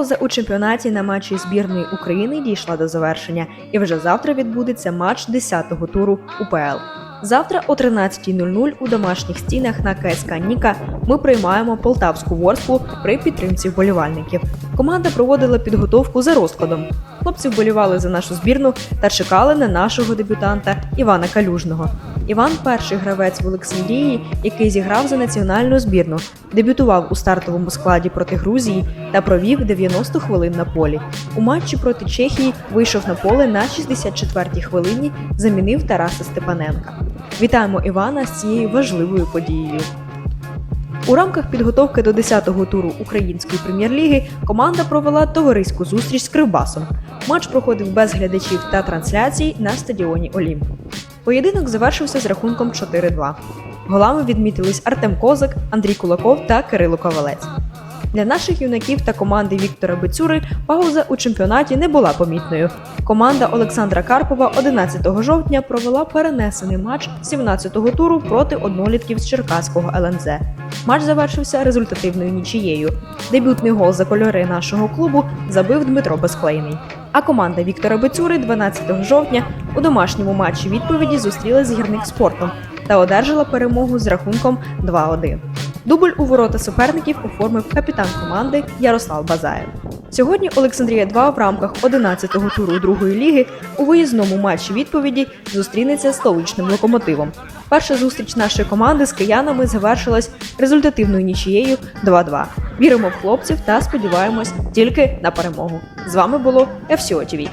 Пауза у чемпіонаті на матчі збірної України дійшла до завершення, і вже завтра відбудеться матч 10-го туру УПЛ. Завтра о 13.00 у домашніх стінах на КСК Ніка ми приймаємо полтавську ворску при підтримці вболівальників. Команда проводила підготовку за розкладом. Хлопці вболівали за нашу збірну та чекали на нашого дебютанта Івана Калюжного. Іван перший гравець в Олександрії, який зіграв за національну збірну, дебютував у стартовому складі проти Грузії та провів 90 хвилин на полі. У матчі проти Чехії вийшов на поле на 64-й хвилині, замінив Тараса Степаненка. Вітаємо Івана з цією важливою подією. У рамках підготовки до 10-го туру Української прем'єр-ліги команда провела товариську зустріч з Кривбасом. Матч проходив без глядачів та трансляцій на стадіоні Олімп. Поєдинок завершився з рахунком 4-2. Голами відмітились Артем Козак, Андрій Кулаков та Кирило Ковалець. Для наших юнаків та команди Віктора Бецюри пауза у чемпіонаті не була помітною. Команда Олександра Карпова 11 жовтня провела перенесений матч 17-го туру проти однолітків з Черкаського ЛНЗ. Матч завершився результативною нічією. Дебютний гол за кольори нашого клубу забив Дмитро Безклейний. А команда Віктора Бецюри 12 жовтня у домашньому матчі відповіді зустріла з гірник спортом та одержала перемогу з рахунком 2-1. Дубль у ворота суперників оформив капітан команди Ярослав Базаєв. Сьогодні Олександрія 2 в рамках 11-го туру другої ліги у виїзному матчі відповіді зустрінеться з столичним локомотивом. Перша зустріч нашої команди з киянами завершилась результативною нічією 2-2. Віримо в хлопців та сподіваємось тільки на перемогу. З вами було FCO TV.